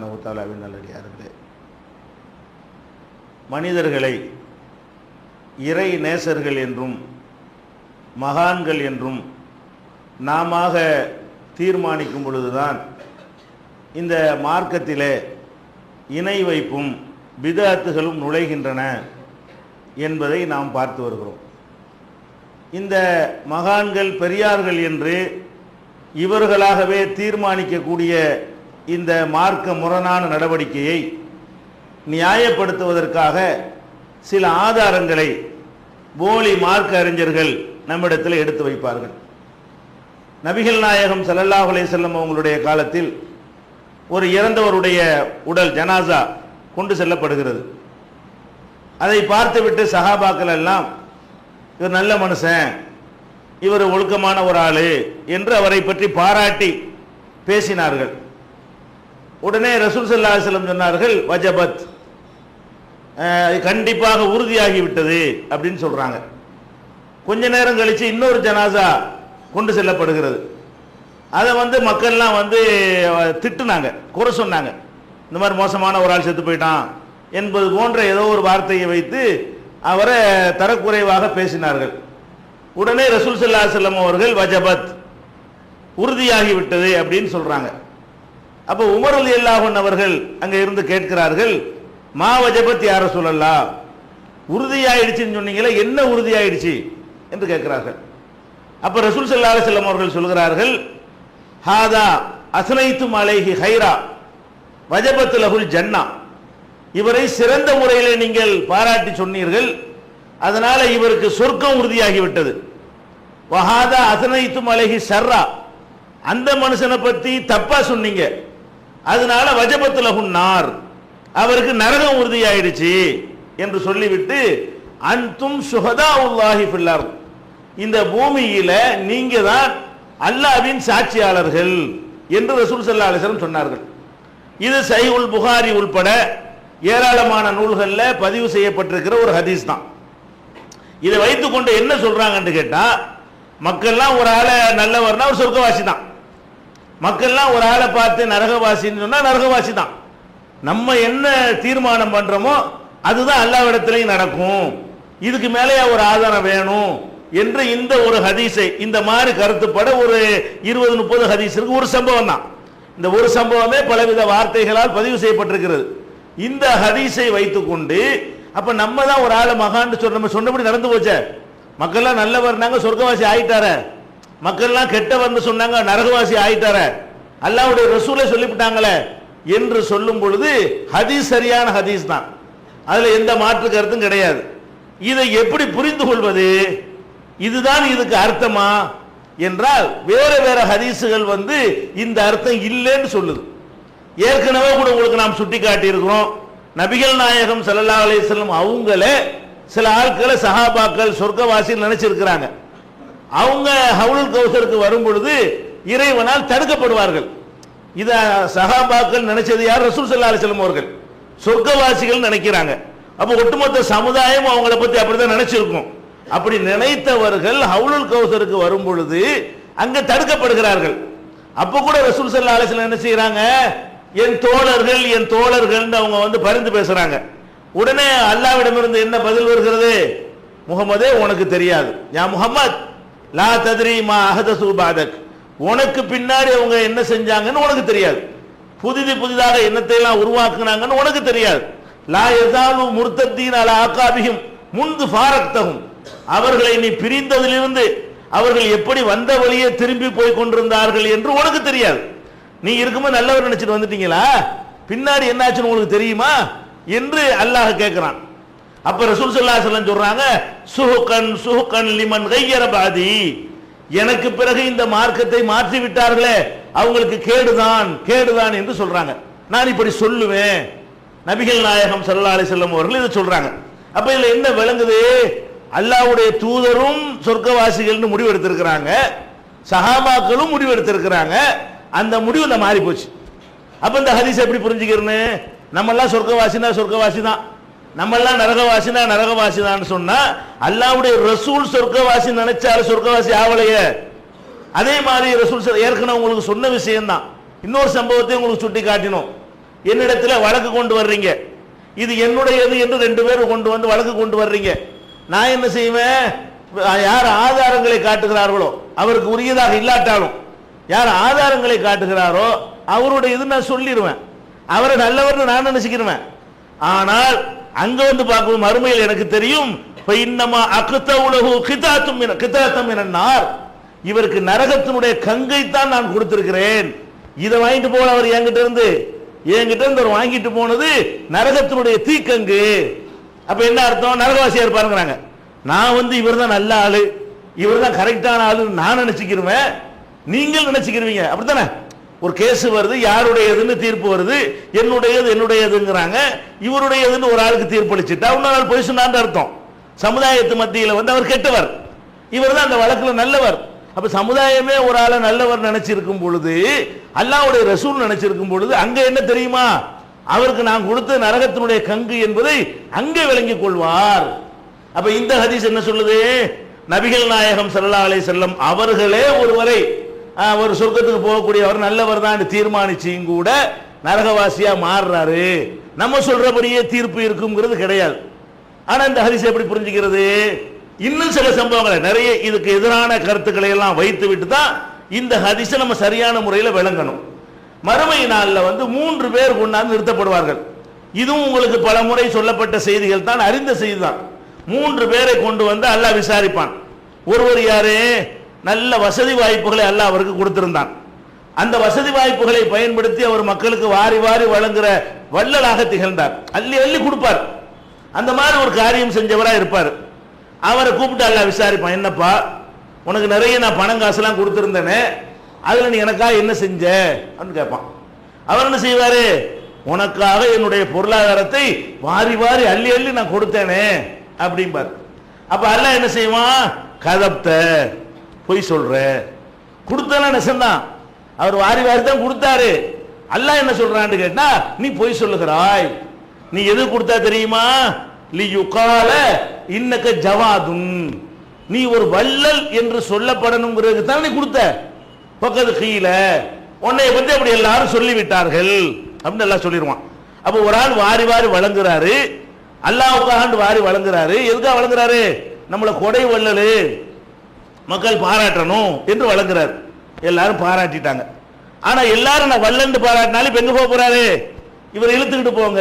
தாலாவின் நல்லடியார்களே. மனிதர்களை இறை நேசர்கள் என்றும் மகான்கள் என்றும் நாம தீர்மானிக்கும் பொழுதுதான் இந்த மார்க்கத்திலே இணை வைப்பும் பிதஅத்துகளும் நுழைகின்றன என்பதை நாம் பார்த்து வருகிறோம். இந்த மகான்கள் பெரியார்கள் என்று இவர்களாகவே தீர்மானிக்கக்கூடிய இந்த மார்க்க முரணான நடவடிக்கையை நியாயப்படுத்துவதற்காக சில ஆதாரங்களை போலி மார்க்க அறிஞர்கள் நம்மிடத்தில் எடுத்து வைப்பார்கள். நபிகள் நாயகம் சல்லல்லாஹ் அலைஹி அவங்களுடைய காலத்தில் ஒரு இறந்தவருடைய உடல் ஜனாசா கொண்டு செல்லப்படுகிறது. அதை பார்த்துவிட்டு சஹாபாக்கள் எல்லாம் இவர் நல்ல மனுஷன் இவர் ஒழுக்கமான ஒரு ஆளு என்று அவரை பற்றி பாராட்டி பேசினார்கள். உடனே ரசூல் ஸல்லல்லாஹு செல்லம் சொன்னார்கள் வஜபத். கண்டிப்பாக கண்டிப்பாக உறுதியாகிவிட்டது அப்படின்னு சொல்றாங்க. கொஞ்ச நேரம் கழிச்சு இன்னொரு ஜனாசா கொண்டு செல்லப்படுகிறது. அதை வந்து மக்கள்லாம் வந்து திட்டுனாங்க குறை சொன்னாங்க. இந்த மாதிரி மோசமான ஒரு ஆள் செத்து போயிட்டான் என்பது போன்ற ஏதோ ஒரு வார்த்தையை வைத்து அவரை தரக்குறைவாக பேசினார்கள். உடனே ரசூல் ஸல்லல்லாஹு செல்லம் அவர்கள் வஜபத். உறுதியாகிவிட்டது அப்படின்னு சொல்றாங்க. அப்போ உமர் அலி அல்லாஹன் அவர்கள் அங்கே இருந்து கேட்கிறார்கள் மா வஜபத் யார சொல்லல்லா உறுதியாயிடுச்சுன்னு சொன்னீங்களே என்ன உறுதியாயிடுச்சு என்று கேட்கிறார்கள். அப்போ ரசூல் ஸல்லல்லாஹு செல்லம் அவர்கள் சொல்கிறார்கள் ஹாதா அஸ்னைத்தும் மலைஹி ஹைரா வஜபத் லஹுல் ஜன்னா. இவரை சிறந்த முறையில் நீங்கள் பாராட்டி சொன்னீர்கள் அதனால இவருக்கு சொர்க்கம் உறுதியாகிவிட்டது. வஹாதா அசனைத்தும் மலைஹி ஷர்ரா. அந்த மனுஷனை பத்தி தப்பா சொன்னீங்க. அதனால வஜபத்துல ஹுன்னார் அவருக்கு நரகம் உறுதியாயிடுச்சு என்று சொல்லிவிட்டு அன்தும் சுகதா உல்லாஹி ஃபில்லார் இந்த பூமியில நீங்க தான் அல்லாவின் சாட்சியாளர்கள் என்று ரசூல் சல்லா அலைஹி சொன்னார்கள். இது சஹீஹுல் புகாரி உள்பட ஏராளமான நூல்களில் பதிவு செய்யப்பட்டிருக்கிற ஒரு ஹதீஸ் தான். இதை வைத்துக்கொண்டு என்ன சொல்றாங்கன்னு கேட்டா மக்கள்லாம் ஒரு ஆளை நல்லவர்னா ஒரு சொர்க்கவாசி தான். மக்கள்லாம் ஒரு ஆளை பார்த்து நரகவாசின்னு சொன்னா நரகவாசி தான். நம்ம என்ன தீர்மானம் பண்றோமோ அதுதான் எல்லா இடத்துலையும் நடக்கும். இதுக்கு மேலேயே ஒரு ஆதாரம் வேணும் என்று இந்த ஒரு ஹதீஸை இந்த மாதிரி கருத்துப்பட ஒரு இருபது முப்பது ஹதீஸ் இருக்கு ஒரு சம்பவம் தான். இந்த ஒரு சம்பவமே பலவித வார்த்தைகளால் பதிவு செய்யப்பட்டிருக்கிறது. இந்த ஹதீஸை வைத்துக்கொண்டு அப்ப நம்ம தான் ஒரு ஆளை மகான்னு சொன்ன நம்ம சொன்னபடி நடந்து போச்சே? மக்கள்லாம் நல்லவர்னாங்க சொர்க்கவாசி ஆயிட்டார. மக்கள்லாம் கெட்ட வந்து சொன்னாங்க நரகவாசி ஆயிட்டார. அல்லாவுடைய ரசூலை சொல்லிவிட்டாங்களே என்று சொல்லும் பொழுது ஹதீஸ் சரியான ஹதீஸ் தான். அதில் எந்த மாற்று கருத்தும் கிடையாது. இதை எப்படி புரிந்து கொள்வது? இதுதான் இதுக்கு அர்த்தமா? என்றால் வேற வேற ஹதீஸுகள் வந்து இந்த அர்த்தம் இல்லைன்னு சொல்லுது. ஏற்கனவே கூட உங்களுக்கு நாம் சுட்டி காட்டியிருக்கிறோம் நபிகள் நாயகம் சல்லா அலைஹி அவங்களே சில ஆட்களை சஹாபாக்கள் சொர்க்கவாசின்னு நினைச்சிருக்கிறாங்க. அவங்க ஹவுலுல் கௌசருக்கு வரும் பொழுது இறைவனால் தடுக்கப்படுவார்கள். இத சகாபாக்கள் நினைச்சது யார்? ரசூல் சல்லா அலைஹி அவர்கள். சொர்க்கவாசிகள் நினைக்கிறாங்க. அப்ப ஒட்டுமொத்த சமுதாயம் அவங்கள பத்தி அப்படிதான் நினைச்சிருக்கும். அப்படி நினைத்தவர்கள் ஹவுலுல் கௌசருக்கு வரும் பொழுது அங்க தடுக்கப்படுகிறார்கள். அப்ப கூட ரசூல் சல்லா அலைஹி என்ன செய்யறாங்க என் தோழர்கள் என் தோழர்கள் அவங்க வந்து பரிந்து பேசுறாங்க. உடனே அல்லாவிடமிருந்து என்ன பதில் வருகிறது? முகமதே உனக்கு தெரியாது. யா முகமது லா ததிரி மா அஹதசு பாதக். உனக்கு பின்னாடி அவங்க என்ன செஞ்சாங்கன்னு உனக்கு தெரியாது. புதிது புதிதாக என்னத்தை எல்லாம் உருவாக்குனாங்கன்னு உனக்கு தெரியாது. லா எதாலு முர்த்தத்தீன் அல ஆகாபிஹிம் முந்து ஃபாரக்தகும் அவர்களை நீ பிரிந்ததிலிருந்து அவர்கள் எப்படி வந்த வழியே திரும்பி போய் கொண்டிருந்தார்கள் என்று உனக்கு தெரியாது. நீ இருக்கும்போது நல்லவர் நினைச்சிட்டு வந்துட்டீங்களா? பின்னாடி என்னாச்சுன்னு உங்களுக்கு தெரியுமா? என்று அல்லாஹ் கேட்கிறான் அப்ப ரசூல் சல்லா அலைஹி சொல்றாங்க சுஹுகன் சுஹுகன் லிமன் கையர பாதி. எனக்கு பிறகு இந்த மார்க்கத்தை மாற்றி விட்டார்களே அவங்களுக்கு கேடுதான் கேடுதான் என்று சொல்றாங்க. நான் இப்படி சொல்லுவேன். நபிகள் நாயகம் சல்லா அலி செல்லம் அவர்கள் இதை சொல்றாங்க. அப்ப இதுல என்ன விளங்குது? அல்லாவுடைய தூதரும் சொர்க்கவாசிகள்னு முடிவு எடுத்திருக்கிறாங்க சஹாபாக்களும் முடிவு எடுத்திருக்கிறாங்க அந்த முடிவு இந்த மாறி போச்சு. அப்ப இந்த ஹதீஸ் எப்படி புரிஞ்சுக்கிறேன்னு நம்மெல்லாம் சொர்க்கவாசினா சொர்க்கவாசி தான். நம்ம எல்லாம் நரகவாசினா நரகவாசிதான் சொன்னா அல்லாவுடைய ரசூல் சொர்க்கவாசி நினைச்சாலும் சொர்க்கவாசி ஆவலையே. அதே மாதிரி ரசூல் ஏற்கனவே உங்களுக்கு சொன்ன விஷயம்தான். இன்னொரு சம்பவத்தை உங்களுக்கு சுட்டி காட்டினோம் என்னிடத்துல வழக்கு கொண்டு வர்றீங்க. இது என்னுடையது என்று ரெண்டு பேரும் கொண்டு வந்து வழக்கு கொண்டு வர்றீங்க. நான் என்ன செய்வேன்? யார் ஆதாரங்களை காட்டுகிறார்களோ அவருக்கு உரியதாக இல்லாட்டாலும் யார் ஆதாரங்களை காட்டுகிறாரோ அவருடைய இது நான் சொல்லிடுவேன் அவரை நல்லவர்னு நான் நினைச்சுக்கிடுவேன் ஆனால் அங்க வந்து பார்க்கும் மறுமையில் எனக்கு தெரியும் இன்னமா அக்குத்த உலகு கிதாத்தும் கிதாத்தம் என்னார் இவருக்கு நரகத்தினுடைய கங்கை தான் நான் கொடுத்திருக்கிறேன். இதை வாங்கிட்டு போன அவர் என்கிட்ட இருந்து என்கிட்ட இருந்து அவர் வாங்கிட்டு போனது நரகத்தினுடைய தீக்கங்கு. அப்ப என்ன அர்த்தம்? நரகவாசியா இருப்பாருங்கிறாங்க. நான் வந்து இவர் தான் நல்ல ஆளு. இவர் தான் கரெக்டான ஆளுன்னு நான் நினைச்சுக்கிருவேன். நீங்கள் நினைச்சுக்கிருவீங்க. அப்படித்தானே? ஒரு கேஸ் வருது யாருடையதுன்னு தீர்ப்பு வருது என்னுடையது என்னுடையதுங்கிறாங்க இவருடையதுன்னு ஒரு ஆளுக்கு தீர்ப்பளிச்சுட்டா இன்னொரு ஆள் போய் சொன்னான்னு அர்த்தம். சமுதாயத்து மத்தியில் வந்து அவர் கெட்டவர். இவர் தான் அந்த வழக்கில் நல்லவர். அப்போ சமுதாயமே ஒரு ஆளை நல்லவர் நினைச்சிருக்கும் பொழுது அல்லாவுடைய ரசூல் நினைச்சிருக்கும் பொழுது அங்கே என்ன தெரியுமா? அவருக்கு நான் கொடுத்த நரகத்தினுடைய கங்கு என்பதை அங்கே விளங்கிக் கொள்வார். அப்ப இந்த ஹதீஸ் என்ன சொல்லுது? நபிகள் நாயகம் சல்லா அலை செல்லம் அவர்களே ஒருவரை ஒரு சொர்க்கத்துக்கு போகக்கூடியவர் நல்லவர் தான் தீர்மானிச்சியும் கூட நரகவாசியா மாறுறாரு. நம்ம சொல்றபடியே தீர்ப்பு இருக்குங்கிறது கிடையாது. ஆனா இந்த ஹதீஸ் எப்படி புரிஞ்சுக்கிறது? இன்னும் சில சம்பவங்களை நிறைய இதுக்கு எதிரான கருத்துக்களை எல்லாம் வைத்து விட்டு தான் இந்த ஹரிசை நம்ம சரியான முறையில் விளங்கணும். மறுமை நாளில் வந்து மூன்று பேர் கொண்டாந்து நிறுத்தப்படுவார்கள். இதுவும் உங்களுக்கு பல முறை சொல்லப்பட்ட செய்திகள் தான் அறிந்த செய்தி தான். மூன்று பேரை கொண்டு வந்து அல்லாஹ் விசாரிப்பான். ஒருவர் யாரு? நல்ல வசதி வாய்ப்புகளை அல்லாஹ் அவருக்கு கொடுத்திருந்தான். அந்த வசதி வாய்ப்புகளை பயன்படுத்தி அவர் மக்களுக்கு வாரி வாரி வழங்குற வள்ளலாக திகழ்ந்தார். அள்ளி அள்ளி கொடுப்பார். அந்த மாதிரி ஒரு காரியம் செஞ்சவரா இருப்பார். அவரை கூப்பிட்டு அல்லாஹ் விசாரிப்பான் என்னப்பா உனக்கு நிறைய நான் பணம் காசுலாம் கொடுத்துருந்தேனே அதில் நீ எனக்காக என்ன செஞ்ச? அப்படின்னு கேட்பான். அவர் என்ன செய்வார்? உனக்காக என்னுடைய பொருளாதாரத்தை வாரி வாரி அள்ளி அள்ளி நான் கொடுத்தேனே அப்படிம்பார். அப்போ அல்லாஹ் என்ன செய்வான்? கதப்த பொய் சொல்ற. கொடுத்தலாம் நெசந்தான். அவர் வாரி வாரி தான் கொடுத்தாரு. அல்லாஹ் என்ன சொல்றான்னு கேட்டா நீ பொய் சொல்லுகிறாய். நீ எது கொடுத்தா தெரியுமா? லி யுகால இன்னக்க ஜவாதுன். நீ ஒரு வள்ளல் என்று சொல்லப்படணுங்கிறதுக்கு தான் நீ கொடுத்த. பக்கத்து கீழே. உன்னை பத்தி அப்படி எல்லாரும் சொல்லிவிட்டார்கள். அப்படின்னு எல்லாம் சொல்லிடுவான் அப்போ ஒரு ஆள் வாரி வாரி வழங்குறாரு. அல்லாவுக்காக வாரி வழங்குறாரு. எதுக்காக வழங்குறாரு? நம்மளை கொடை வள்ளலு. மக்கள் பாராட்டணும் என்று வழங்குறாரு. எல்லாரும் பாராட்டிட்டாங்க. ஆனா எல்லாரும் நான் வல்லண்டு பாராட்டினாலும் இப்ப எங்க போக போறாரு? இவர் இழுத்துக்கிட்டு போங்க.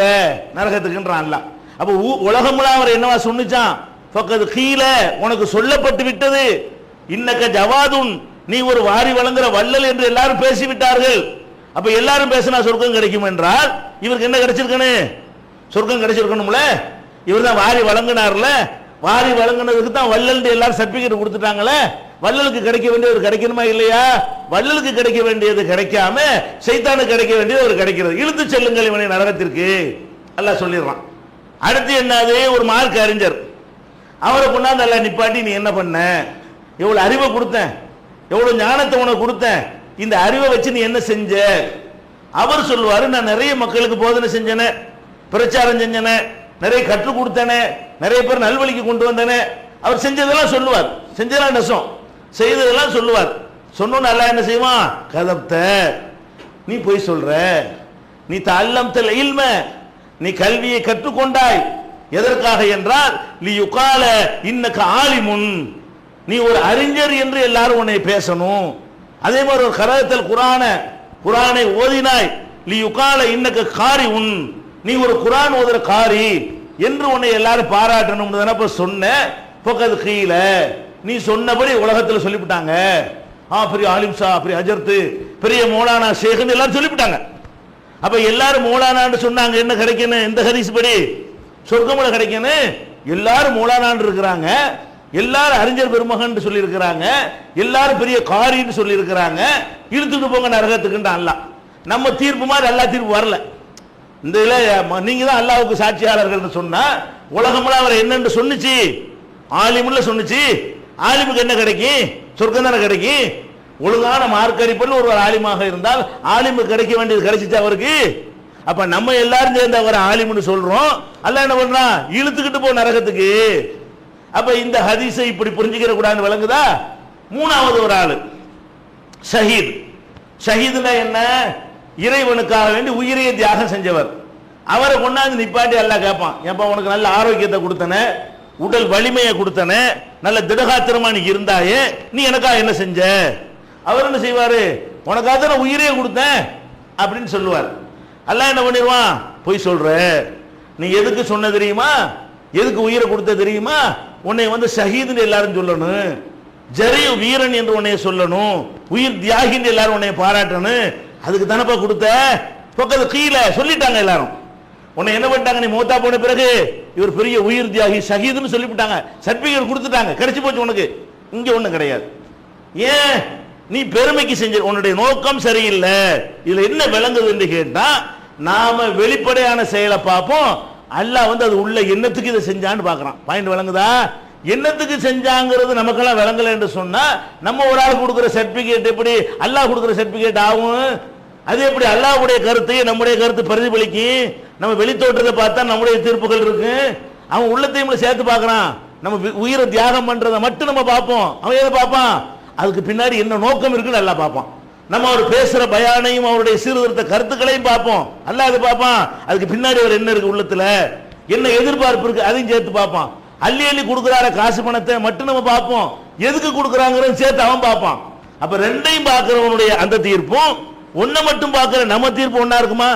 நரகத்துக்குன்றான்ல அப்ப ஊ- அவர் என்னவா சொன்னிச்சான்? பக்கத்து கீழே உனக்கு சொல்லப்பட்டு விட்டது. இன்னக்க ஜவாதுன் நீ ஒரு வாரி வழங்குற வள்ளல் என்று எல்லாரும் பேசிவிட்டார்கள். அப்ப எல்லாரும் பேசினா சொர்க்கம் கிடைக்கும் என்றால் இவருக்கு என்ன கிடைச்சிருக்கணும் சொர்க்கம் கிடைச்சிருக்கணும்ல? இவர் தான் வாரி வழங்கினார்ல? வாரி வழங்கினதுக்கு தான் வள்ளல் எல்லாரும் சர்டிபிகேட் கொடுத்துட்டாங்களே? வள்ளலுக்கு கிடைக்க வேண்டியது கிடைக்கணுமா இல்லையா? வள்ளலுக்கு கிடைக்க வேண்டியது கிடைக்காம சைத்தானுக்கு கிடைக்க வேண்டியது ஒரு கிடைக்கிறது. இழுத்து செல்லுங்கள் இவனை நரகத்திற்கு. எல்லாம் சொல்லிடுறான். அடுத்து என்னது? ஒரு மார்க் அறிஞர். அவரை கொண்டாந்து எல்லாம் நிப்பாட்டி நீ என்ன பண்ண? எவ்வளவு அறிவை கொடுத்தேன். எவ்வளவு ஞானத்தை உனக்கு கொடுத்தேன். இந்த அறிவை வச்சு நீ என்ன செஞ்ச? அவர் சொல்லுவாரு நான் நிறைய மக்களுக்கு போதனை செஞ்சேனே பிரச்சாரம் செஞ்சேனே நிறைய கற்றுக் கொடுத்தனே நிறைய பேர் நல்வழிக்கு கொண்டு வந்தனே. அவர் செஞ்சதெல்லாம் சொல்லுவார். செஞ்சதெல்லாம் நெசம் செய்ததெல்லாம் சொல்லுவார். சொன்னோன்னு நல்லா என்ன செய்வான் கதப்த நீ போய் சொல்ற. நீ தல்லம் இல்ம. நீ கல்வியை கற்றுக்கொண்டாய். எதற்காக என்றால் நீ யுகால ஆளி ஆலிமுன். நீ ஒரு அறிஞர் என்று எல்லாரும் உன்னை பேசணும். அதே மாதிரி ஒரு கரகத்தில் குரான குரானை ஓதினாய். நீ யுகால இன்னக்கு காரி உன் நீ ஒரு குரான் ஓதுற காரி என்று உன்னை எல்லாரும் பாராட்டணும் தானே சொன்ன? பக்கத்து கீழே. நீ சொன்னபடி உலகத்தில் சொல்லிவிட்டாங்க. ஆ பெரிய ஆலிம்சா பெரிய அஜர்த்து பெரிய மோலானா ஷேഖ்னு எல்லாரும் சொல்லிவிட்டாங்க. அப்ப எல்லாரும் மோலானான்னு சொன்னாங்க என்ன கிடைக்கணும்? இந்த ஹதீஸ் படி? சொர்க்கமுல கிடைக்கணும். எல்லாரும் மௌலானான்னு இருக்கிறாங்க. எல்லாரும் அறிஞர் பெருமகன் சொல்லி இருக்கிறாங்க எல்லாரும் பெரிய காரின்னு சொல்லி இருக்கிறாங்க இழுத்துட்டு போங்க நரகத்துக்குன்ட்டு அல்லாஹ். நம்ம தீர்ப்பு மாதிரி எல்லா தீர்ப்பு வரல. இந்த இதில் நீங்கள் நீங்க தான் அல்லாவுக்கு சாட்சியாளர்கள் சொன்னா உலகமெல்லாம் அவர் என்னன்னு சொன்னுச்சு? ஆலிமுல்ல சொன்னுச்சு? ஆலிமுக்கு என்ன கிடைக்கும் சொர்க்கம் தானே கிடைக்கும் ஒழுங்கான மார்க்கரிப்பில் ஒரு ஆலிமாக இருந்தால் ஆலிமு கிடைக்க வேண்டியது கிடைச்சிச்சு அவருக்கு. அப்ப நம்ம எல்லாரும் சேர்ந்து அவர் ஆலிம்னு சொல்றோம். அல்ல என்ன பண்றா? இழுத்துக்கிட்டு போ நரகத்துக்கு. அப்ப இந்த ஹதீஸை இப்படி புரிஞ்சுக்கிற கூடாதுன்னு விளங்குதா? மூணாவது ஒரு ஆளு ஷஹீத். ஷஹீதுனா என்ன? இறைவனுக்காக வேண்டி உயிரையே தியாகம் செஞ்சவர். அவரை கொண்டாந்து நிப்பாட்டி எல்லாம் கேட்பான் ஏப்பா உனக்கு நல்ல ஆரோக்கியத்தை கொடுத்தன? உடல் வலிமையை கொடுத்தன? நல்ல திடகாத்திரமா நீ இருந்தாயே? நீ எனக்காக என்ன செஞ்ச? அவர் என்ன செய்வாரு? உனக்காக தான் நான் உயிரையே கொடுத்தேன் அப்படின்னு சொல்லுவார். எல்லாம் என்ன பண்ணிடுவான்? பொய் சொல்ற. நீ எதுக்கு சொன்ன தெரியுமா? எதுக்கு உயிரை கொடுத்த தெரியுமா? உன்னை வந்து ஷஹீதுன்னு எல்லாரும் சொல்லணும். ஜரிய வீரன் என்று உன்னை சொல்லணும். உயிர் தியாகின்னு எல்லாரும் உன்னை பாராட்டணும். அதுக்கு தானப்பா கொடுத்த? பக்கத்து கீழே சொல்லிட்டாங்க எல்லாரும். உன்னை என்ன பண்ணிட்டாங்க? நீ மூத்தா போன பிறகு இவர் பெரிய உயிர் தியாகி ஷஹீதுன்னு சொல்லிவிட்டாங்க. சர்டிபிகேட் கொடுத்துட்டாங்க. கிடைச்சி போச்சு உனக்கு. இங்க ஒண்ணும் கிடையாது. ஏன்? நீ பெருமைக்கு செஞ்ச உன்னுடைய நோக்கம் சரியில்லை. இதுல என்ன விளங்குது என்று கேட்டா நாம வெளிப்படையான செயலை பார்ப்போம். அல்லாஹ் வந்து அது உள்ள என்னத்துக்கு இதை செஞ்சான்னு பார்க்குறான். பாயிண்ட் விளங்குதா? என்னத்துக்கு செஞ்சாங்கிறது நமக்கெல்லாம் விளங்கல என்று சொன்னா நம்ம ஒரு ஆள் கொடுக்குற சர்டிபிகேட் எப்படி? அல்லாஹ் கொடுக்குற சர்டிபிகேட் ஆகும்? அது எப்படி அல்லாஹ்வுடைய கருத்தை நம்முடைய கருத்து பிரதிபலிக்கும் நம்ம வெளித்தோற்றத்தை பார்த்தா நம்முடைய தீர்ப்புகள் இருக்கு. அவன் உள்ளத்தையும் சேர்த்து பார்க்கறான். நம்ம உயிரை தியாகம் பண்றதை மட்டும் நம்ம பார்ப்போம். அவன் எதை பார்ப்பான்? அதுக்கு பின்னாடி என்ன நோக்கம் இருக்குன்னு நல்லா பார்ப்பான். நம்ம அவர் பேசுற பயானையும் அவருடைய சீர்திருத்த கருத்துக்களையும் பார்ப்போம். அல்லாஹ் அது பார்ப்பான்? அதுக்கு பின்னாடி அவர் என்ன இருக்கு உள்ளத்துல? என்ன எதிர்பார்ப்பு இருக்கு? அதையும் சேர்த்து பார்ப்பான். அள்ளி அள்ளி கொடுக்குறாரு காசு பணத்தை மட்டும் நம்ம பார்ப்போம். எதுக்கு கொடுக்குறாங்கிறது சேர்த்து அவன் பார்ப்பான். அப்ப ரெண்டையும் பார்க்கிறவனுடைய அந்த தீர்ப்பும் ஒன்றை மட்டும் பார்க்கிற நம்ம தீர்ப்பு ஒன்றா இருக்குமா?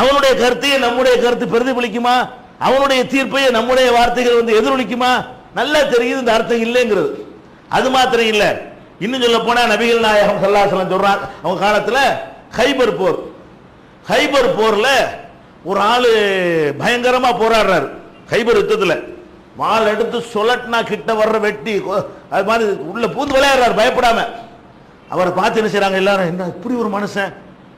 அவனுடைய கருத்தையே நம்முடைய கருத்து பிரதிபலிக்குமா? அவனுடைய தீர்ப்பையே நம்முடைய வார்த்தைகள் வந்து எதிரொலிக்குமா? நல்லா தெரியுது இந்த அர்த்தம் இல்லைங்கிறது. அது மாத்திரம் இல்லை. இன்னும் சொல்ல போனா நபிகள் நாயகம் சல்லாசலம் சொல்றாங்க அவங்க காலத்தில் ஹைபர் போர். ஹைபர் போரில் ஒரு ஆள் பயங்கரமாக போராடுறாரு ஹைபர் யுத்தத்தில். வாள் எடுத்து சொலட்னா கிட்ட வர்ற வெட்டி அது மாதிரி உள்ள பூந்து விளையாடுறாரு பயப்படாமல் அவரை பார்த்து என்ன செய்கிறாங்க எல்லாரும்? என்ன இப்படி ஒரு மனுஷன்?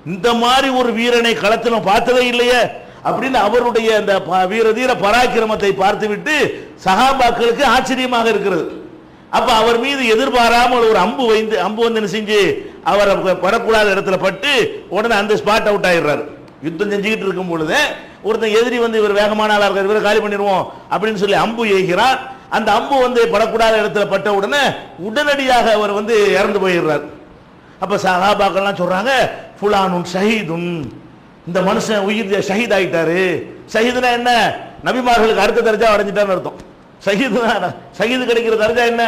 இந்த மாதிரி ஒரு வீரனை களத்தில் பார்த்ததே இல்லையே. அப்படின்னு அவருடைய அந்த ப- வீர தீர பராக்கிரமத்தை பார்த்துவிட்டு சகாபாக்களுக்கு ஆச்சரியமாக இருக்கிறது. அப்ப அவர் மீது எதிர்பாராமல் ஒரு அம்பு வைந்து அம்பு வந்து என்ன செஞ்சு அவரை படக்கூடாத இடத்துல பட்டு உடனே அந்த ஸ்பாட் அவுட் ஆயிடுறாரு. யுத்தம் செஞ்சுக்கிட்டு இருக்கும் பொழுது ஒருத்தன் எதிரி வந்து இவர் வேகமான ஆளாக இருக்கார் இவரை காலி பண்ணிடுவோம் அப்படின்னு சொல்லி அம்பு ஏகிறார். அந்த அம்பு வந்து படக்கூடாத இடத்துல பட்ட உடனே உடனடியாக அவர் வந்து இறந்து போயிடுறார். அப்ப சஹாபாக்கள்லாம் சொல்றாங்க ஃபுலானுன் ஷஹீதுன். இந்த மனுஷன் உயிர் ஷஹீத் ஆயிட்டாரு. ஷஹீதுனா என்ன? நபிமார்களுக்கு அடுத்த தர்ஜா அடைஞ்சிட்டான்னு அர்த்தம். ஷஹீதுனா ஷஹீது கிடைக்கிற தர்ஜா என்ன?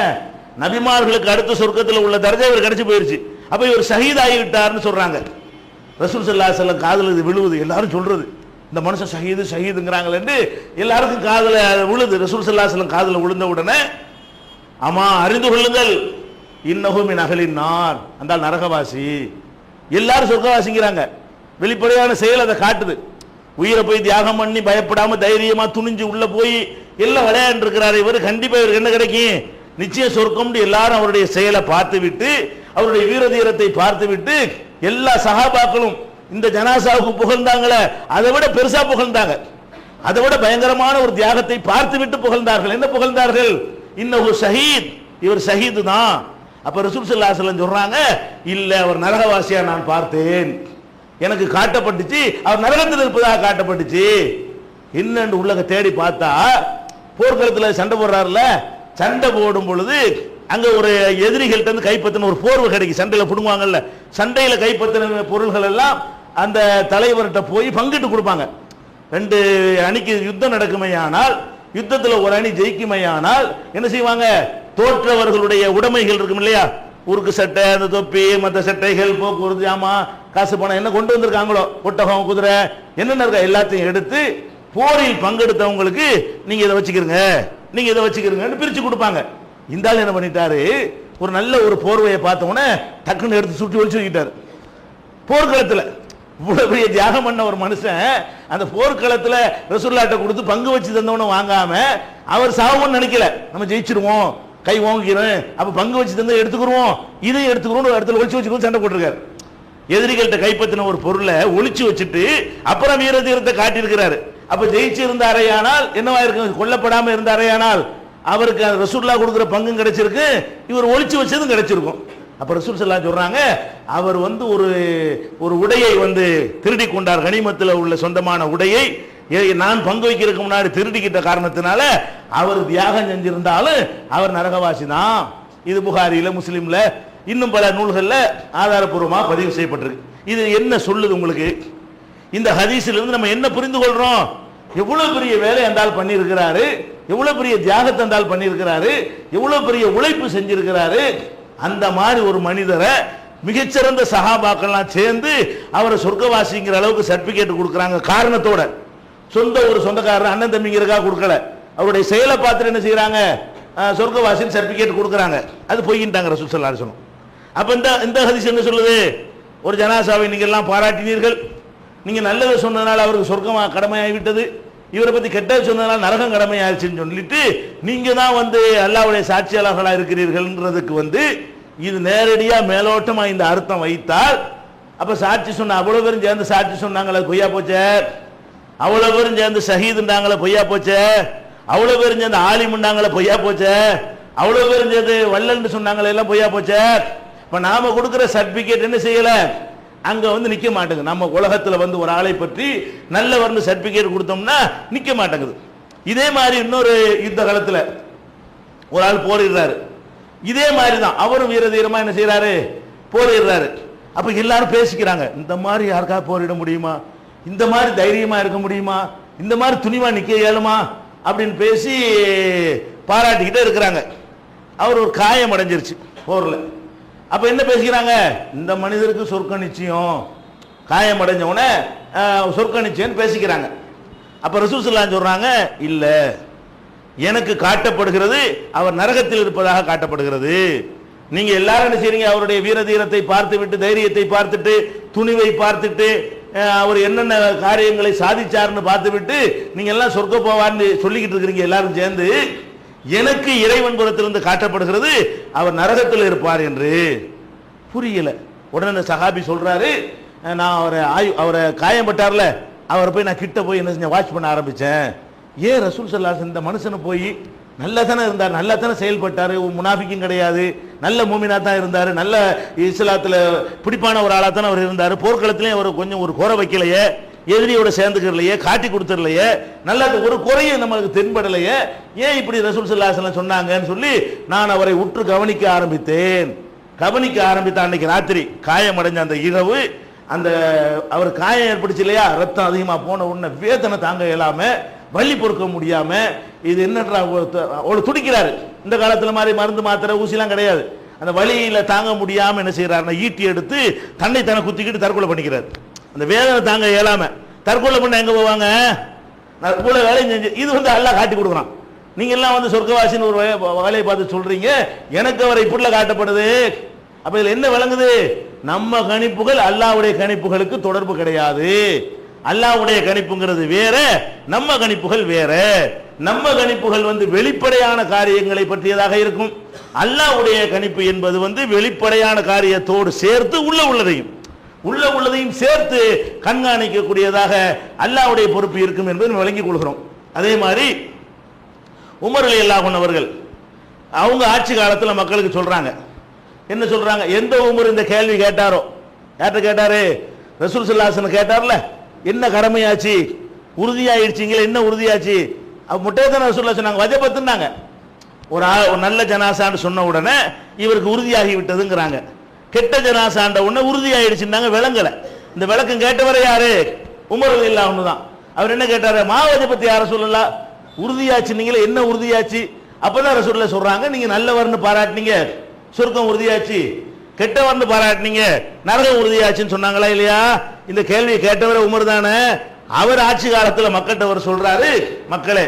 நபிமார்களுக்கு அடுத்த சொர்க்கத்தில் உள்ள தர்ஜா இவர் கிடைச்சு போயிருச்சு. அப்ப இவர் ஷஹீத் ஆகிவிட்டார்னு சொல்றாங்க. ரசூல் சல்லா செல்லம் காதுல இது விழுவுது. எல்லாரும் சொல்றது இந்த மனுஷன் ஷஹீது ஷஹீதுங்கிறாங்களேன்னு எல்லாருக்கும் காதில் விழுது. ரசூல் சல்லா செல்லம் காதுல விழுந்த உடனே ஆமா அறிந்து கொள்ளுங்கள். இன்னகும் என் அகலின் நார். அந்த நரகவாசி. எல்லாரும் சொர்க்கவாசிங்கிறாங்க. வெளிப்படையான செயல் அதை காட்டுது. உயிரை போய் தியாகம் பண்ணி பயப்படாம தைரியமா துணிஞ்சு உள்ள போய் எல்லாம் விளையாண்டு இருக்கிறார் இவர். கண்டிப்பா இவருக்கு என்ன கிடைக்கும்? நிச்சயம் சொர்க்கம்னு எல்லாரும் அவருடைய செயலை பார்த்து விட்டு அவருடைய வீர தீரத்தை பார்த்து விட்டு எல்லா சகாபாக்களும் இந்த ஜனாசாவுக்கு புகழ்ந்தாங்களே அதை விட பெருசா புகழ்ந்தாங்க. அதை விட பயங்கரமான ஒரு தியாகத்தை பார்த்து விட்டு புகழ்ந்தார்கள். என்ன புகழ்ந்தார்கள்? இன்னொரு ஷஹீத். இவர் ஷஹீது தான் அப்ப ரசூல் ஸல்லல்லாஹு சொல்கிறாங்க இல்லை சொல்றாங்க இல்ல அவர் நரகவாசியா நான் பார்த்தேன். எனக்கு காட்டப்பட்டுச்சு அவர் நரகத்தில் இருப்பதாக காட்டப்பட்டுச்சு. என்னன்னு உள்ளக தேடி பார்த்தா போர்க்களத்தில் சண்டை போடுறாருல சண்டை போடும் பொழுது அங்க ஒரு எதிரிகள்ட்ட இருந்து கைப்பற்றின ஒரு போர்வை கிடைக்கும் சண்டையில் பிடுங்குவாங்கல்ல சண்டையில் கைப்பற்றின பொருள்கள் எல்லாம் அந்த தலைவர்கிட்ட போய் பங்கிட்டு கொடுப்பாங்க. ரெண்டு அணிக்கு யுத்தம் நடக்குமையானால் யுத்தத்தில் ஒரு அணி ஜெயிக்குமையானால் என்ன செய்வாங்க? தோற்றவர்களுடைய உடைமைகள் இருக்கும் இல்லையா? உருக்கு சட்டை அந்த தொப்பி மற்ற சட்டைகள் போக்குவரத்து ஜாமா காசு பணம் என்ன கொண்டு வந்திருக்காங்களோ? ஒட்டகம் குதிரை என்னென்ன இருக்கா எல்லாத்தையும் எடுத்து போரில் பங்கெடுத்தவங்களுக்கு நீங்க இதை வச்சுக்கிறங்க. நீங்க இதை வச்சுக்கிறங்கன்னு பிரிச்சு கொடுப்பாங்க. இந்த ஆள் என்ன பண்ணிட்டாரு? ஒரு நல்ல ஒரு போர்வையை பார்த்த உடனே டக்குன்னு எடுத்து சுட்டி ஒழிச்சு வைக்கிட்டாரு போர்க்களத்தில் இவ்வளவு பெரிய தியாகம் பண்ண ஒரு மனுஷன் அந்த போர்க்களத்தில் ரசூல்லாட்ட கொடுத்து பங்கு வச்சு தந்தவன வாங்காம அவர் சாவுன்னு நினைக்கல. நம்ம ஜெயிச்சிருவோம். கை ஓங்கிக்கிறோம் அப்ப பங்கு வச்சு தந்தா எடுத்துக்கிறோம் இதையும் எடுத்துக்கிறோம் ஒரு இடத்துல ஒழிச்சு வச்சுக்கணும் சண்டை போட்டிருக்காரு. எதிரிகள்கிட்ட கைப்பற்றின ஒரு பொருளை ஒழிச்சு வச்சுட்டு அப்புறம் வீர தீரத்தை காட்டியிருக்கிறாரு. அப்ப ஜெயிச்சு இருந்தாரையானால் என்னவா இருக்கு கொல்லப்படாம இருந்தாரையானால் அவருக்கு ரசூல்லா கொடுக்குற பங்கும் கிடைச்சிருக்கு. இவர் ஒழிச்சு வச்சதும் கிடைச்சிருக்கும். அப்ப ரசூல் ஸல்லல்லாஹு சொல்றாங்க அவர் வந்து ஒரு ஒரு உடையை வந்து திருடி கொண்டார். கனிமத்தில் உள்ள சொந்தமான உடையை நான் பங்கு வைக்கிறதுக்கு முன்னாடி திருடிக்கிட்ட காரணத்தினால அவர் தியாகம் செஞ்சிருந்தாலும் அவர் நரகவாசி தான் இது புகாரியில் முஸ்லீமில் இன்னும் பல நூல்களில் ஆதாரபூர்வமாக பதிவு செய்யப்பட்டிருக்கு. இது என்ன சொல்லுது உங்களுக்கு? இந்த ஹதீஸிலிருந்து நம்ம என்ன புரிந்து கொள்றோம்? எவ்வளவு பெரிய வேலை என்றால் பண்ணியிருக்கிறாரு? எவ்வளவு பெரிய தியாகத்தை என்றால் பண்ணியிருக்கிறாரு? எவ்வளவு பெரிய உழைப்பு செஞ்சிருக்கிறாரு? அந்த மாதிரி ஒரு மனிதரை மிகச்சிறந்த சகாபாக்கள்லாம் சேர்ந்து அவரை சொர்க்கவாசிங்கிற அளவுக்கு சர்டிபிகேட் கொடுக்குறாங்க காரணத்தோட. சொந்த ஒரு சொந்தக்காரர் அண்ணன் தம்பிங்கிறக்காக கொடுக்கல. அவருடைய செயலை பார்த்துட்டு என்ன செய்கிறாங்க சொர்க்கவாசின் சர்டிஃபிகேட் கொடுக்குறாங்க. அது பொய்யின்ட்டாங்க ரசூல் ஸல்லல்லாஹு அலைஹி அப்போ இந்த இந்த ஹதிஸ் என்ன சொல்லுது? ஒரு ஜனாசாவை நீங்கள் எல்லாம் பாராட்டினீர்கள். நீங்கள் நல்லதை சொன்னதுனால அவருக்கு சொர்க்கமாக கடமையாகிவிட்டது. இவரை பற்றி கெட்டது சொன்னதுனால நரகம் கடமையாயிருச்சுன்னு சொல்லிட்டு நீங்கள் தான் வந்து அல்லாவுடைய சாட்சியாளர்களாக இருக்கிறீர்கள்ன்றதுக்கு வந்து இது நேரடியாக மேலோட்டமாக இந்த அர்த்தம் வைத்தால் அப்போ சாட்சி சொன்ன அவ்வளோ பேரும் சேர்ந்து சாட்சி சொன்னாங்களே கொய்யா போச்சே? அவ்வளவு பேரும் சேர்ந்து ஷஹீதுண்டாங்களே பொய்யா போச்சே? அவ்வளவு பேரும் சேர்ந்து ஆலிமுண்டாங்களே பொய்யா போச்சே? அவ்வளவு பேரும் சேர்ந்து வள்ளல்னு சொன்னாங்களே எல்லாம் பொய்யா போச்சே? இப்ப நாம கொடுக்கிற சர்டிபிகேட் என்ன செய்யல? அங்க வந்து நிக்க மாட்டேங்குது. நம்ம உலகத்துல வந்து ஒரு ஆளை பற்றி நல்லவர்னு சர்டிபிகேட் கொடுத்தோம்னா நிக்க மாட்டேங்குது. இதே மாதிரி இன்னொரு யுத்த காலத்துல ஒரு ஆள் போரிடுறாரு. இதே மாதிரி தான் அவரும் வீர தீரமா என்ன செய்யறாரு போரிடுறாரு. அப்ப எல்லாரும் பேசிக்கிறாங்க. இந்த மாதிரி யாருக்கா போரிட முடியுமா? இந்த மாதிரி தைரியமா இருக்க முடியுமா? இந்த மாதிரி துணிவா நிக்க இயலுமா? அப்படின்னு பேசி பாராட்டிக்கிட்டே இருக்கிறாங்க. அவர் ஒரு காயம் அடைஞ்சிருச்சு போர்ல. அப்ப என்ன பேசிக்கிறாங்க? இந்த மனிதருக்கு சொர்க்க நிச்சயம். காயம் அடைஞ்ச உடனே சொர்க்க நிச்சயம் பேசிக்கிறாங்க. அப்ப ரசூசல்லான்னு சொல்றாங்க இல்ல எனக்கு காட்டப்படுகிறது அவர் நரகத்தில் இருப்பதாக காட்டப்படுகிறது. நீங்க எல்லாரும் என்ன செய்றீங்க? அவருடைய வீர தீரத்தை பார்த்து விட்டு தைரியத்தை பார்த்துட்டு துணிவை பார்த்துட்டு அவர் என்னென்ன காரியங்களை சாதிச்சார்னு பார்த்து விட்டு நீங்க எல்லாம் சொர்க்க போவான்னு சொல்லிக்கிட்டு இருக்கிறீங்க எல்லாரும் சேர்ந்து எனக்கு இறைவன் புறத்திலிருந்து காட்டப்படுகிறது அவர் நரகத்தில் இருப்பார் என்று. புரியல. உடனே அந்த சஹாபி சொல்றாரு நான் அவரை ஆயு அவரை காயம்பட்டார்ல அவரை போய் நான் கிட்ட போய் என்ன செஞ்சேன் வாட்ச் பண்ண ஆரம்பிச்சேன். ஏன் ரசூல் சல்லாஸ் இந்த மனுஷனை போய் நல்லா தானே இருந்தார் நல்லா தானே செயல்பட்டார் முனாஃபிக்கும் கிடையாது. நல்ல மூமினா தான் இருந்தார். நல்ல இஸ்லாத்தில் பிடிப்பான ஒரு ஆளாக தான் அவர் இருந்தார். போர்க்களத்திலையும் அவர் கொஞ்சம் ஒரு குறை வைக்கலையே. எதிரியோட சேர்ந்துக்கிறலையே காட்டி கொடுத்துடலையே நல்ல ஒரு குறையும் நம்மளுக்கு தென்படலையே. ஏன் இப்படி ரசூல் சல்லாசலம் சொன்னாங்கன்னு சொல்லி நான் அவரை உற்று கவனிக்க ஆரம்பித்தேன். கவனிக்க ஆரம்பித்த அன்னைக்கு ராத்திரி காயமடைஞ்ச அந்த இரவு அந்த அவர் காயம் ஏற்பட்டுச்சு இல்லையா? ரத்தம் அதிகமாக போன உடனே வேதனை தாங்க இல்லாமல் வலி பொறுக்க முடியாம இது என்னன்றா அவ்வளவு துடிக்கிறாரு. இந்த காலத்துல மாதிரி மருந்து மாத்திரை ஊசிலாம் கிடையாது. அந்த வழியில் தாங்க முடியாம என்ன செய்யறாருன்னா ஈட்டி எடுத்து தன்னை தன்னை குத்திக்கிட்டு தற்கொலை பண்ணிக்கிறார். அந்த வேதனை தாங்க இயலாம. தற்கொலை பண்ண எங்க போவாங்க? நான் இவ்வளவு வேலையும் செஞ்சு இது வந்து அல்லாஹ் காட்டி கொடுக்குறான். நீங்க எல்லாம் வந்து சொர்க்கவாசின்னு ஒரு வேலையை பார்த்து சொல்றீங்க. எனக்கு அவரை இப்படில காட்டப்படுது. அப்ப இதுல என்ன விளங்குது? நம்ம கணிப்புகள் அல்லாவுடைய கணிப்புகளுக்கு தொடர்பு கிடையாது. அல்லாஹ்வுடைய கணிப்புங்கிறது வேற நம்ம கணிப்புகள் வேற. நம்ம கணிப்புகள் வந்து வெளிப்படையான காரியங்களை பற்றியதாக இருக்கும். அல்லாஹ்வுடைய கணிப்பு என்பது வந்து வெளிப்படையான காரியத்தோடு சேர்த்து உள்ள உள்ளதையும் உள்ள உள்ளதையும் சேர்த்து கண்காணிக்கக்கூடியதாக அல்லாஹ்வுடைய பொறுப்பு இருக்கும் என்பதை விளங்கிக் கொள்கிறோம். அதே மாதிரி உமர் அலி அல்லாஹன் அவர்கள் அவங்க ஆட்சி காலத்தில் மக்களுக்கு சொல்றாங்க. என்ன சொல்றாங்க? எந்த உமர் இந்த கேள்வி கேட்டாரோ? யார்கிட்ட கேட்டாரு? ரசூல் சுல்லாசன் கேட்டார்ல. என்ன கடமையாச்சு? உறுதியாயிடுச்சிங்களே என்ன உறுதியாச்சு? அப்ப முட்டையத்தன ரசூல்லா சொன்னாங்க வஜபத்துனாங்க ஒரு ஆ- ஒரு நல்ல ஜனாசான்னு சொன்ன உடனே இவருக்கு உறுதியாகி விட்டதுங்கிறாங்க கெட்ட ஜனாசாண்ட உடனே உறுதியாயிடுச்சுன்னாங்க விளங்கலை. இந்த விளக்கம் கேட்டவரை யாரு? உமர் இல்லா தான். அவர் என்ன கேட்டாரு? மாவதி பற்றி யார சொல்லலாம் உறுதியாச்சு நீங்களே என்ன உறுதியாச்சு? அப்பதான் ரசூல்ல சொல்றாங்க நீங்க நல்லவர்னு பாராட்டினீங்க. சொர்க்கம் உறுதியாச்சு. கெட்டவர்னு பாராட்டினீங்க. நரகம் உறுதியாச்சுன்னு சொன்னாங்களா இல்லையா? இந்த கேள்வியை கேட்டவரை உமர் தானே? அவர் ஆட்சி காலத்தில் மக்கள்கிட்ட அவர் சொல்றாரு மக்களே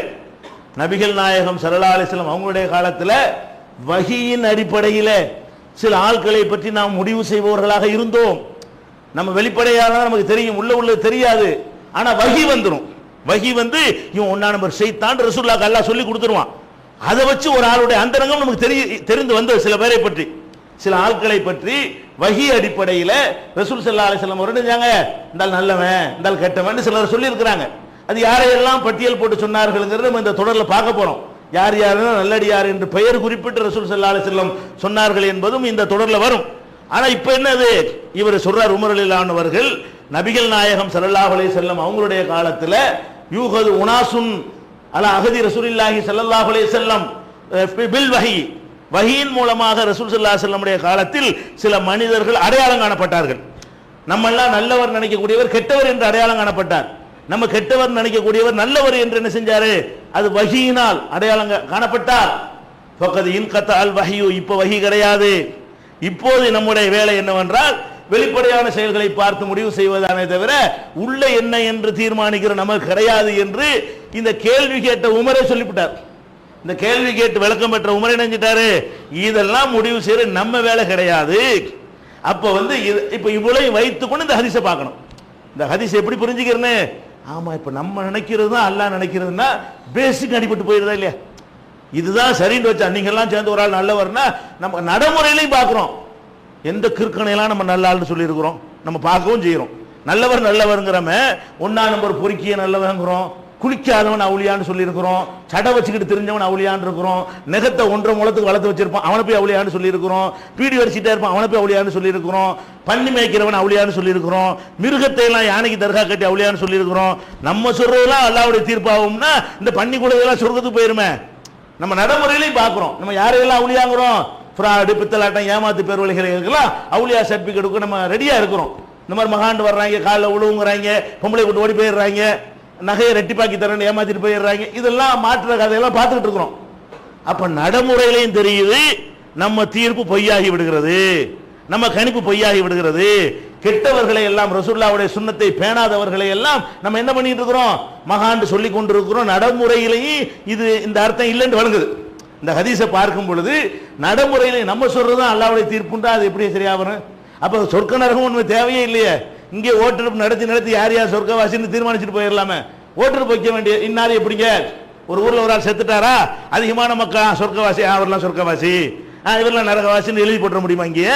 நபிகள் நாயகம் சல்லல்லாஹு அவங்களுடைய காலத்தில் வகியின் அடிப்படையில் சில ஆட்களை பற்றி நாம் முடிவு செய்பவர்களாக இருந்தோம். நம்ம வெளிப்படையாக நமக்கு தெரியும் உள்ள உள்ள தெரியாது. ஆனால் வகி வந்துடும் வகி வந்து இவன் ஒன்னா நம்பர் செய்தான் ரசூல்லாக்கு அல்லா சொல்லி கொடுத்துருவான். அதை வச்சு ஒரு ஆளுடைய அந்தரங்கம் நமக்கு தெரிய தெரிந்து வந்தது சில பேரை பற்றி. சில ஆட்களை பற்றி வகி அடிப்படையில் ரசூல் சல்லா அலிஸ்லாம் ஒரு இருந்தால் நல்லவன் இருந்தால் கெட்டவன் சிலர் சொல்லியிருக்கிறாங்க. அது யாரையெல்லாம் பட்டியல் போட்டு சொன்னார்கள்ங்கிறது நம்ம இந்த தொடரில் பார்க்க போறோம். யார் யாருன்னா நல்லடியார் என்று பெயர் குறிப்பிட்டு ரசூல் சல்லா அலிஸ்லாம் சொன்னார்கள் என்பதும் இந்த தொடரில் வரும். ஆனால் இப்போ என்னது? இவர் சொல்றார் உமர் நபிகள் நாயகம் சல்லாஹ் அலி செல்லம் அவங்களுடைய காலத்தில் யூகது உனாசுன் அல அகதி ரசூலில்லாஹி சல்லாஹ் அலி செல்லம் பில் வகி. வகையின் மூலமாக ரசூல் ஸல்லல்லாஹு செல்லமுடைய காலத்தில் சில மனிதர்கள் அடையாளம் காணப்பட்டார்கள். நம்மெல்லாம் நல்லவர் நினைக்கக்கூடியவர் கெட்டவர் என்று அடையாளம் காணப்பட்டார். நம்ம கெட்டவர் நினைக்கக்கூடியவர் நல்லவர் என்று என்ன செஞ்சாரு? அது வகியினால் அடையாளம் காணப்பட்டார். பக்கத்து இன்கத்தால் அல் இப்போ வகி கிடையாது. இப்போது நம்முடைய வேலை என்னவென்றால் வெளிப்படையான செயல்களை பார்த்து முடிவு செய்வதானே தவிர உள்ள என்ன என்று தீர்மானிக்கிற நமக்கு கிடையாது என்று இந்த கேள்வி கேட்ட உமரே சொல்லிவிட்டார். இந்த கேள்வி கேட்டு விளக்கம் பெற்ற உமர் நினைஞ்சிட்டாரு இதெல்லாம் முடிவு செய்யற நம்ம வேலை கிடையாது. அப்ப வந்து இது- இப்ப இவ்வளவு வைத்துக்கொண்டு இந்த ஹதிசை பார்க்கணும். இந்த ஹதிசை எப்படி புரிஞ்சுக்கிறேன்னு? ஆமா இப்ப நம்ம நினைக்கிறது தான் அல்லா நினைக்கிறதுனா பேசிக் அடிபட்டு போயிடுதா இல்லையா? இதுதான் சரின்னு வச்சா நீங்க எல்லாம் சேர்ந்து ஒரு ஆள் நல்லவர்னா நம்ம நடைமுறையிலையும் பார்க்குறோம். எந்த கிற்கனையெல்லாம் நம்ம நல்ல ஆள்னு சொல்லியிருக்கிறோம்? நம்ம பார்க்கவும் செய்கிறோம். நல்லவர் நல்லவருங்கிறம ஒன்னா நம்பர் பொறுக்கிய நல்லவங்கிறோம் குளிக்காதவன் அவுளியான்னு சொல்லியிருக்கிறோம் சடை வச்சுக்கிட்டு தெரிஞ்சவன் அவுளியான்னு இருக்கிறோம் நெகத்தை ஒன்றரை முளத்துக்கு வளர்த்து வச்சிருப்பான் அவனை போய் அவுளியான்னு சொல்லியிருக்கிறோம் பீடி வடிச்சிட்டே இருப்பான் அவனை போய் அவுளியான்னு சொல்லியிருக்கிறோம் பண்ணி மேய்க்கிறவன் அவுளியான்னு சொல்லியிருக்கிறோம் மிருகத்தை எல்லாம் யானைக்கு தர்கா கட்டி அவுளியான்னு சொல்லியிருக்கிறோம். நம்ம சொல்றதெல்லாம் அல்லாவுடைய தீர்ப்பாகும்னா இந்த பண்ணி கூடதெல்லாம் சொர்க்கத்துக்கு போயிருமே. நம்ம நடைமுறையிலையும் பார்க்குறோம். நம்ம யாரையெல்லாம் அவுளியாங்கிறோம்? ஃப்ராடு பித்தலாட்டம் ஏமாத்து பேர் வழிகளுக்கெல்லாம் அவுளியா சர்டிஃபிகேட்டுக்கு நம்ம ரெடியாக இருக்கிறோம். இந்த மாதிரி மகாண்டு வர்றாங்க காலில் உழுவுங்கிறாங்க பொம்பளை கூட்டு ஓடி போயிடுறாங்க. நகையை ரெட்டிப்பாக்கி தரேன்னு ஏமாத்திட்டு போயிடுறாங்க. இதெல்லாம் மாற்றுற கதையெல்லாம் பார்த்துக்கிட்டு இருக்கிறோம். அப்ப நடைமுறையிலையும் தெரியுது நம்ம தீர்ப்பு பொய்யாகி விடுகிறது நம்ம கணிப்பு பொய்யாகி விடுகிறது. கெட்டவர்களை எல்லாம் ரசுல்லாவுடைய சுண்ணத்தை பேணாதவர்களை எல்லாம் நம்ம என்ன பண்ணிட்டு இருக்கிறோம்? மகாண்டு சொல்லி கொண்டிருக்கிறோம். நடைமுறையிலையும் இது இந்த அர்த்தம் இல்லைன்னு வழங்குது. இந்த ஹதீஸை பார்க்கும் பொழுது நடைமுறையில நம்ம சொல்றதுதான் அல்லாவுடைய தீர்ப்புண்டா? அது எப்படி சரியா வரும் அப்ப சொர்க்க நரகம் ஒண்ணு தேவையே இல்லையே. இங்கே ஓட்டெடுப்பு நடத்தி நடத்தி யார் யார் சொர்க்கவாசின்னு தீர்மானிச்சுட்டு போயிடலாமே. ஓட்டெடுப்பு வைக்க வேண்டிய இன்னார் எப்படிங்க? ஒரு ஊரில் ஒரு ஆள் செத்துட்டாரா? அதிகமான மக்கள் சொர்க்கவாசி ஆ, அவர்லாம் சொர்க்கவாசி. ஆ, இவரெல்லாம் நரகவாசின்னு எழுதி போட்டுற முடியுமா இங்கே?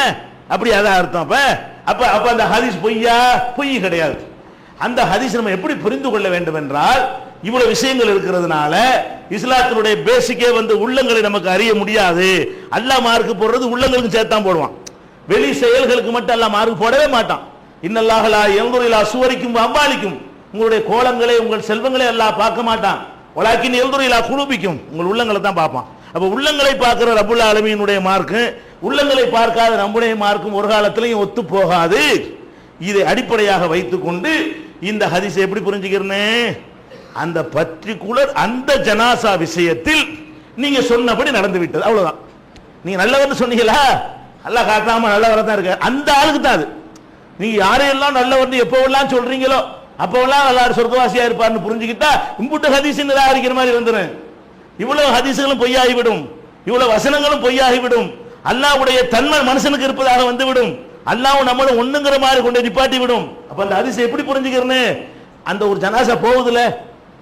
அப்படி அதான் அர்த்தம். அப்போ அப்போ அப்போ அந்த ஹதீஸ் பொய்யா? பொய் கிடையாது. அந்த ஹதீஸ் நம்ம எப்படி புரிந்து கொள்ள வேண்டும் என்றால் இவ்வளவு விஷயங்கள் இருக்கிறதுனால இஸ்லாத்தினுடைய பேசிக்கே வந்து உள்ளங்களை நமக்கு அறிய முடியாது. அல்லா மார்க்கு போடுறது உள்ளங்களுக்கு சேர்த்தான் போடுவான். வெளி செயல்களுக்கு மட்டும் அல்லாஹ் மார்க்கு போடவே மாட்டான். இன்னல்லாகலா எல்துரிலா சுவரிக்கும் அம்பாலிக்கும் உங்களுடைய கோலங்களை உங்கள் செல்வங்களை எல்லாம் பார்க்க மாட்டான். உலாக்கின் எழுதுரையிலா குழுப்பிக்கும் உங்கள் உள்ளங்களை தான் பார்ப்பான். அப்போ உள்ளங்களை பார்க்குற ரபுல் ஆலமீனுடைய மார்க்கு உள்ளங்களை பார்க்காத நம்முடைய மார்க்கும் ஒரு காலத்திலையும் ஒத்து போகாது. இதை அடிப்படையாக வைத்துக்கொண்டு இந்த ஹதிசை எப்படி புரிஞ்சுக்கிறனே? அந்த பர்டிகுலர் அந்த ஜனாசா விஷயத்தில் நீங்க சொன்னபடி நடந்து விட்டது. அவ்வளவுதான். நீங்க நல்லவர்னு சொன்னீங்களா? நல்லா காட்டாம நல்லவராக தான் இருக்க அந்த ஆளுக்கு தான் அது. நீங்க யாரையெல்லாம் நல்லவர்னு எப்போவெல்லாம் சொல்றீங்களோ அப்பவெல்லாம் எல்லாரும் சொர்க்கவாசியா இருப்பார்னு புரிஞ்சுக்கிட்டா இம்புட்டு ஹதீஸ் நிராகரிக்கிற மாதிரி வந்துடும் இவ்வளவு ஹதீசுகளும் பொய்யாகிவிடும். இவ்வளவு வசனங்களும் பொய்யாகிவிடும். அல்லாஹ்வுடைய தன்மை மனுஷனுக்கு இருப்பதாக வந்துவிடும். அல்லாஹ் நம்மளும் ஒண்ணுங்கிற மாதிரி கொண்டு நிப்பாட்டி விடும் அப்ப அந்த ஹதீஸ் எப்படி புரிஞ்சுக்கிறேன்னு? அந்த ஒரு ஜனாசா போகுதுல.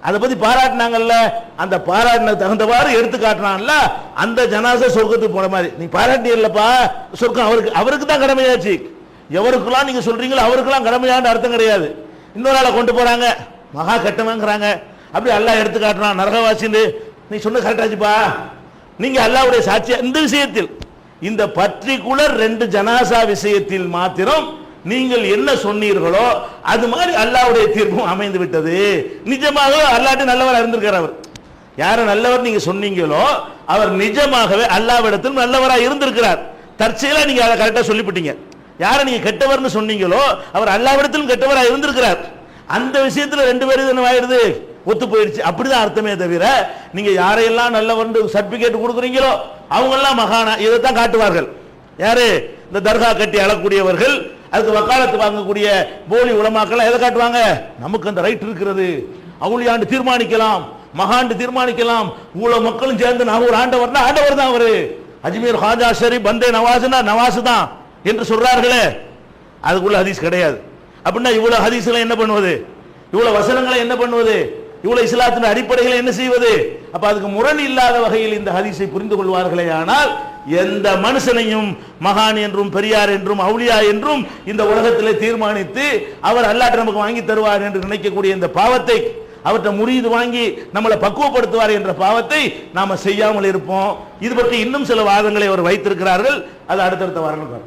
அதை பத்தி பாராட்டினாங்கல்ல. அந்த பாராட்டின தகுந்தவாறு எடுத்து காட்டினான்ல. அந்த ஜனாசா சொர்க்கத்துக்கு போன மாதிரி. நீ பாராட்டியல்லப்பா. சொர்க்கம் அவருக்கு அவருக்கு தான் கடமையாச்சு. எவருக்கெல்லாம் நீங்க சொல்றீங்களோ அவருக்கெல்லாம் கடமையான்னு அர்த்தம் கிடையாது. இன்னொரு ஆளை கொண்டு போறாங்க. மகா கட்டமங்கிறாங்க அப்படி அல்லாஹ் எடுத்து காட்டுறான். நரகவாசின்னு. நீ சொன்ன கரெக்டாச்சுப்பா நீங்க அல்லாஹ்வுடைய சாட்சியா? இந்த விஷயத்தில். இந்த பர்டிகுலர் ரெண்டு ஜனாசா விஷயத்தில் மாத்திரம் நீங்கள் என்ன சொன்னீர்களோ அது மாதிரி அல்லாஹ்வுடைய தீர்ப்பும் அமைந்து விட்டது. நிஜமாகவே அல்லாட்டு நல்லவர் இருந்திருக்கிறார் அவர். யார நல்லவர் நீங்க சொன்னீங்களோ அவர் நிஜமாகவே அல்லாவிடத்தில் நல்லவராக இருந்திருக்கிறார். தற்செயலாக நீங்க அதை கரெக்டாக சொல்லிவிட்டீங்க. யாரை நீங்க கெட்டவர்னு சொன்னீங்களோ அவர் எல்லாவிடத்திலும் கெட்டவராக இருந்திருக்கிறார். அந்த விஷயத்துல ரெண்டு பேரும் என்ன ஆயிடுது? ஒத்து போயிடுச்சு அப்படிதான் அர்த்தமே தவிர நீங்க யாரையெல்லாம் நல்ல வந்து சர்டிபிகேட் கொடுக்குறீங்களோ அவங்கெல்லாம் எல்லாம் இதைத்தான் காட்டுவார்கள். யாரு? இந்த தர்கா கட்டி அழக்கூடியவர்கள். அதுக்கு வக்காலத்து வாங்கக்கூடிய போலி உலமாக்கள் எதை காட்டுவாங்க? நமக்கு அந்த ரைட் இருக்கிறது. அவளியாண்டு தீர்மானிக்கலாம். மகாண்டு தீர்மானிக்கலாம். இவ்வளவு மக்களும் சேர்ந்து நான் ஒரு ஆண்டவர்னா ஆண்டவர் தான் அவரு. அஜ்மீர் ஹாஜா ஷரீப் பந்தே நவாசுனா நவாசு தான் என்று சொல்றார்களே அதுக்குள்ள ஹதீஸ் கிடையாது. அப்படின்னா இவ்வளவு ஹதீஸ்களை என்ன பண்ணுவது? இவ்வளவு வசனங்களை என்ன பண்ணுவது? இவ்வளவு இஸ்லாத்தின் அடிப்படைகளை என்ன செய்வது? அப்ப அதுக்கு முரண் இல்லாத வகையில் இந்த ஹதீஸை புரிந்து கொள்வார்களே ஆனால் எந்த மனுஷனையும் மகான் என்றும் பெரியார் என்றும் அவுளியா என்றும் இந்த உலகத்தில் தீர்மானித்து அவர் அல்லாட்டு நமக்கு வாங்கி தருவார் என்று நினைக்கக்கூடிய இந்த பாவத்தை அவர்கிட்ட முறியீது வாங்கி நம்மளை பக்குவப்படுத்துவார் என்ற பாவத்தை நாம செய்யாமல் இருப்போம். இது பற்றி இன்னும் சில வாதங்களை அவர் வைத்திருக்கிறார்கள். அது அடுத்தடுத்த வாரங்கள்